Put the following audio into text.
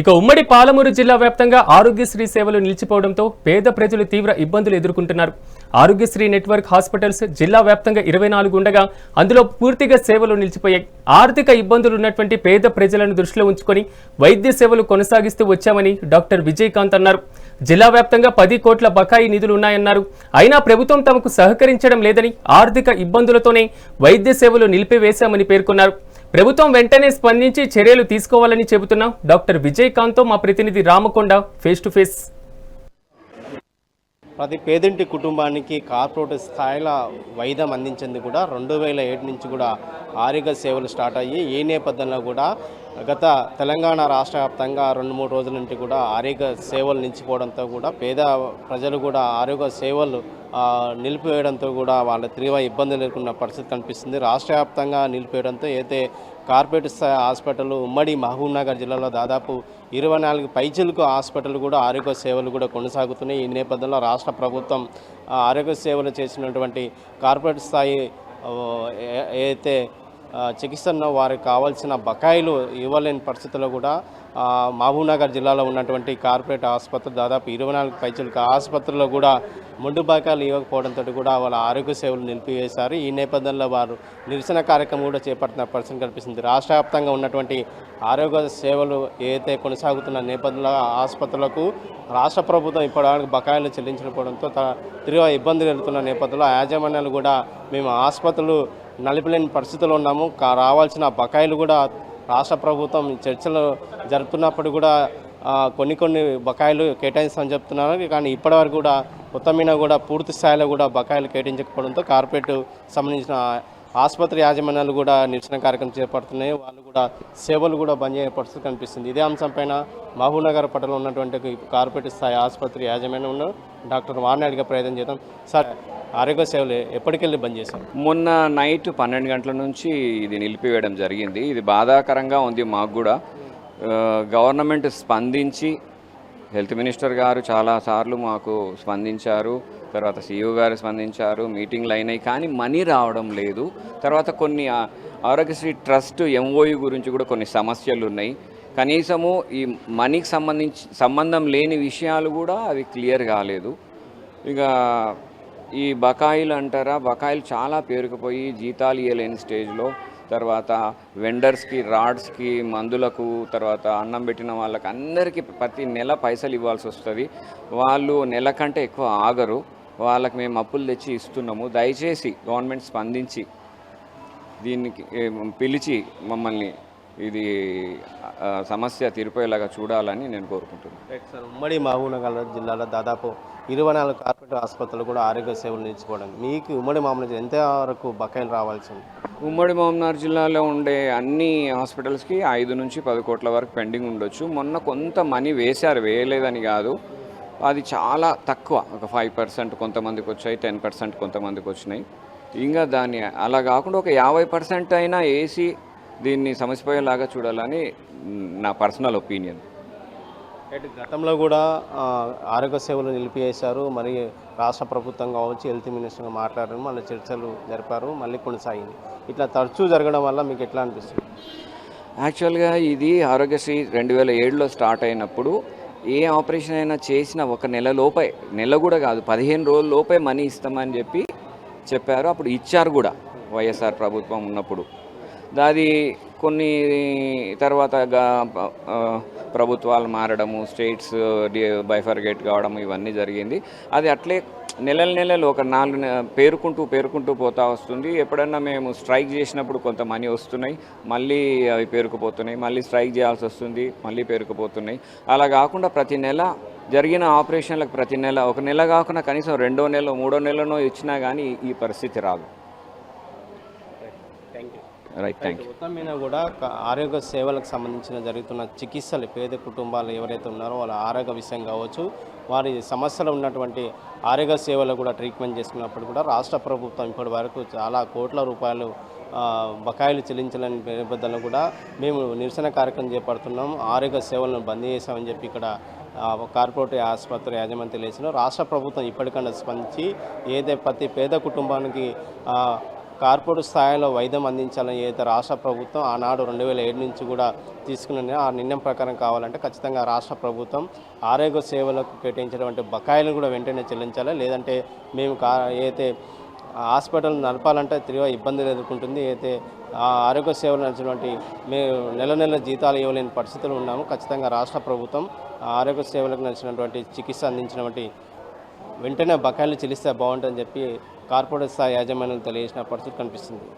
ఇక ఉమ్మడి పాలమూరు జిల్లా వ్యాప్తంగా ఆరోగ్యశ్రీ సేవలు నిలిచిపోవడంతో పేద ప్రజలు తీవ్ర ఇబ్బందులు ఎదుర్కొంటున్నారు. ఆరోగ్యశ్రీ నెట్వర్క్ హాస్పిటల్స్ జిల్లా వ్యాప్తంగా ఇరవై నాలుగు ఉండగా అందులో పూర్తిగా సేవలు నిలిచిపోయాయి. ఆర్థిక ఇబ్బందులు ఉన్నటువంటి పేద ప్రజలను దృష్టిలో ఉంచుకొని వైద్య సేవలు కొనసాగిస్తూ వచ్చామని డాక్టర్ విజయకాంత్ అన్నారు. జిల్లా వ్యాప్తంగా పది కోట్ల బకాయి నిధులు ఉన్నాయన్నారు. అయినా ప్రభుత్వం తమకు సహకరించడం లేదని ఆర్థిక ఇబ్బందులతోనే వైద్య సేవలు నిలిపివేశామని పేర్కొన్నారు. ప్రభుత్వం వెంటనే స్పందించి చర్యలు తీసుకోవాలని చెబుతున్నాం. డాక్టర్ విజయకాంత్తో మా ప్రతినిధి రామకొండ ఫేస్ టు ఫేస్. ప్రతి పేదింటి కుటుంబానికి కార్పొరేట్ స్థాయిలో వైద్యం అందించేందుకు కూడా రెండు వేల ఏడు నుంచి కూడా ఆరోగ్య సేవలు స్టార్ట్ అయ్యి ఈ నేపథ్యంలో కూడా గత తెలంగాణ రాష్ట్ర వ్యాప్తంగా రెండు మూడు రోజుల నుండి కూడా ఆరోగ్య సేవలు నిలిచిపోవడంతో కూడా పేద ప్రజలు కూడా ఆరోగ్య సేవలు నిలిపివేయడంతో కూడా వాళ్ళ తీవ్ర ఇబ్బందులు ఎదుర్కొన్న పరిస్థితి కనిపిస్తుంది. రాష్ట్ర వ్యాప్తంగా నిలిపివేయడంతో అయితే కార్పొరేట్ స్థాయి హాస్పిటల్ ఉమ్మడి మహబూబ్నగర్ జిల్లాలో దాదాపు ఇరవై నాలుగు పైచిలకు హాస్పిటల్ కూడా ఆరోగ్య సేవలు కూడా కొనసాగుతున్నాయి. ఈ నేపథ్యంలో రాష్ట్ర ప్రభుత్వం ఆరోగ్య సేవలు చేసినటువంటి కార్పొరేట్ స్థాయి అయితే ఏదైతే చికిత్సను వారికి కావాల్సిన బకాయిలు ఇవ్వలేని పరిస్థితుల్లో కూడా మహబూబ్నగర్ జిల్లాలో ఉన్నటువంటి కార్పొరేట్ ఆసుపత్రి దాదాపు ఇరవై నాలుగు పైచలకు ఆసుపత్రుల్లో కూడా ముండు బకాయిలు ఇవ్వకపోవడంతో కూడా వాళ్ళ ఆరోగ్య సేవలు నిలిపివేశారు. ఈ నేపథ్యంలో వారు నిరసన కార్యక్రమం కూడా చేపడుతున్న పరిస్థితి కనిపిస్తుంది. రాష్ట్ర వ్యాప్తంగా ఉన్నటువంటి ఆరోగ్య సేవలు ఏదైతే కొనసాగుతున్న నేపథ్యంలో ఆసుపత్రులకు రాష్ట్ర ప్రభుత్వం ఇప్పటివరకు బకాయిలు చెల్లించకపోవడంతో తీవ్ర ఇబ్బందులు ఎదుర్కొన్న నేపథ్యంలో యాజమాన్యాలు కూడా మేము ఆసుపత్రులు నలిపలేని పరిస్థితుల్లో ఉన్నాము. కా- రావాల్సిన బకాయిలు కూడా రాష్ట్ర ప్రభుత్వం చర్చలు జరుపుతున్నప్పుడు కూడా కొన్ని కొన్ని బకాయిలు కేటాయిస్తామని చెప్తున్నారు. కానీ ఇప్పటివరకు కూడా మొత్తం కూడా పూర్తి స్థాయిలో కూడా బకాయిలు కేటాయించకపోవడంతో కార్పొరేట్ సంబంధించిన ఆసుపత్రి యాజమాన్యాలు కూడా నిరసన కార్యక్రమం చేపడుతున్నాయి. వాళ్ళు కూడా సేవలు కూడా బంద్ చేయని పరిస్థితి కనిపిస్తుంది. ఇదే అంశంపైన మహబూబ్నగర్ పట్టణంలో ఉన్నటువంటి కార్పొరేట్ స్థాయి ఆసుపత్రి యాజమాన్యం డాక్టర్ వారిని అడిగే ప్రయత్నం చేద్దాం. సార్ ఆరోగ్య సేవలు ఎప్పటికెళ్ళి బంద్ చేశారు? మొన్న నైట్ పన్నెండు గంటల నుంచి ఇది నిలిపివేయడం జరిగింది. ఇది బాధాకరంగా ఉంది మాకు కూడా. గవర్నమెంట్ స్పందించి హెల్త్ మినిస్టర్ గారు చాలాసార్లు మాకు స్పందించారు. తర్వాత సీఈఓ గారు స్పందించారు మీటింగ్లు అయినాయి కానీ మనీ రావడం లేదు. తర్వాత కొన్ని ఆరోగ్యశ్రీ ట్రస్ట్ ఎంఓయు గురించి కూడా కొన్ని సమస్యలు ఉన్నాయి. కనీసము ఈ మనీకి సంబంధించి సంబంధం లేని విషయాలు కూడా అవి క్లియర్ కాలేదు. ఇక ఈ బకాయిలు అంటారా? బకాయిలు చాలా పేరుకుపోయి జీతాలు ఇవ్వలేని స్టేజ్లో. తర్వాత వెండర్స్కి రాడ్స్కి మందులకు తర్వాత అన్నం పెట్టిన వాళ్ళకి అందరికీ ప్రతి నెల పైసలు ఇవ్వాల్సి వస్తుంది. వాళ్ళు నెల కంటే ఎక్కువ ఆగరు. వాళ్ళకి మేము అప్పులు తెచ్చి ఇస్తున్నాము. దయచేసి గవర్నమెంట్ స్పందించి దీనికి పిలిచి మమ్మల్ని ఇది సమస్య తీరిపోయేలాగా చూడాలని నేను కోరుకుంటున్నాను. రైట్ సార్ ఉమ్మడి మహబూబ్నగర్ జిల్లాలో దాదాపు ఇరవై నాలుగు కార్పొరేట్ ఆసుపత్రులు కూడా ఆరోగ్య సేవలు నిలిచిపోవడం. మీకు ఉమ్మడి మామూలు ఎంత వరకు బకాయిలు రావాల్సింది ఉమ్మడి మహమ్నార్ జిల్లాలో ఉండే అన్ని హాస్పిటల్స్కి ఐదు నుంచి పది కోట్ల వరకు పెండింగ్ ఉండొచ్చు. మొన్న కొంత మనీ వేశారు వేయలేదని కాదు. అది చాలా తక్కువ. ఒక ఫైవ్ పర్సెంట్ కొంతమందికి వచ్చాయి టెన్ పర్సెంట్ కొంతమందికి వచ్చినాయి. ఇంకా దాన్ని అలా కాకుండా ఒక యాభై పర్సెంట్ అయినా వేసి దీన్ని సమసిపోయేలాగా చూడాలని నా పర్సనల్ ఒపీనియన్ గతంలో కూడా ఆరోగ్య సేవలు నిలిపివేశారు. మరి రాష్ట్ర ప్రభుత్వం కావచ్చు హెల్త్ మినిస్టర్ మాట్లాడారు మళ్ళీ చర్చలు జరిపారు మళ్ళీ కొనసాగింది. ఇట్లా తరచూ జరగడం వల్ల మీకు ఎట్లా అనిపిస్తుంది? యాక్చువల్గా ఇది ఆరోగ్యశ్రీ రెండు వేల ఏడులో స్టార్ట్ అయినప్పుడు ఏ ఆపరేషన్ అయినా చేసిన ఒక నెల లోపే నెల కూడా కాదు పదిహేను రోజుల లోపే మనీ ఇస్తామని చెప్పి చెప్పారు. అప్పుడు ఇచ్చారు కూడా వైఎస్ఆర్ ప్రభుత్వం ఉన్నప్పుడు. అది కొన్ని తర్వాత ప్రభుత్వాలు మారడము స్టేట్స్ బైఫర్గేట్ కావడం ఇవన్నీ జరిగింది. అది అట్లే నెలల నెలలు ఒక నాలుగు నె- పేరుకుంటూ పేరుకుంటూ పోతా వస్తుంది. ఎప్పుడన్నా మేము స్ట్రైక్ చేసినప్పుడు కొంత మనీ వస్తున్నాయి. మళ్ళీ అవి పేరుకుపోతున్నాయి. మళ్ళీ స్ట్రైక్ చేయాల్సి వస్తుంది. మళ్ళీ పేరుకుపోతున్నాయి. అలా కాకుండా ప్రతి నెల జరిగిన ఆపరేషన్లకు ప్రతి నెల ఒక నెల కాకుండా కనీసం రెండో నెల మూడో నెలనో ఇచ్చినా కానీ ఈ పరిస్థితి రాదు. రైట్ థ్యాంక్ యూ మొత్తం మీద కూడా ఆరోగ్య సేవలకు సంబంధించిన జరుగుతున్న చికిత్సలు పేద కుటుంబాలు ఎవరైతే ఉన్నారో వాళ్ళ ఆరోగ్య విషయం కావచ్చు వారి సమస్యలు ఉన్నటువంటి ఆరోగ్య సేవలు కూడా ట్రీట్మెంట్ చేసుకున్నప్పుడు కూడా రాష్ట్ర ప్రభుత్వం ఇప్పటి వరకు చాలా కోట్ల రూపాయలు బకాయిలు చెల్లించాలని నేపథ్యంలో కూడా మేము నిరసన కార్యక్రమం చేపడుతున్నాం. ఆరోగ్య సేవలను బంద్ చేశామని చెప్పి ఇక్కడ కార్పొరేట్ ఆసుపత్రి యాజమాన్యం తెలియజేసిన రాష్ట్ర ప్రభుత్వం ఇప్పటికన్నా స్పందించి ఏదైతే ప్రతి పేద కుటుంబానికి ఆ, కార్పొరేట్ స్థాయిలో వైద్యం అందించాలని ఏదైతే రాష్ట్ర ప్రభుత్వం ఆనాడు రెండు వేల ఏడు నుంచి కూడా తీసుకున్న ఆ నిర్ణయం ప్రకారం కావాలంటే ఖచ్చితంగా రాష్ట్ర ప్రభుత్వం ఆరోగ్య సేవలకు కేటాయించినటువంటి బకాయిలు కూడా వెంటనే చెల్లించాలి. లేదంటే మేము కా ఏదైతే హాస్పిటల్ నడపాలంటే తీవ్ర ఇబ్బందులు ఎదుర్కొంటుంది. అయితే ఆ ఆరోగ్య సేవలు నడిచినటువంటి మేము నెల నెల జీతాలు ఇవ్వలేని పరిస్థితులు ఉన్నాము. ఖచ్చితంగా రాష్ట్ర ప్రభుత్వం ఆ ఆరోగ్య సేవలకు నడిచినటువంటి చికిత్స అందించినటువంటి వెంటనే బకాయిలు చెల్లిస్తే బాగుంటుందని చెప్పి కార్పొరేట్ స్థాయి యాజమాన్యం తెలియజేసిన పరిస్థితి కనిపిస్తుంది.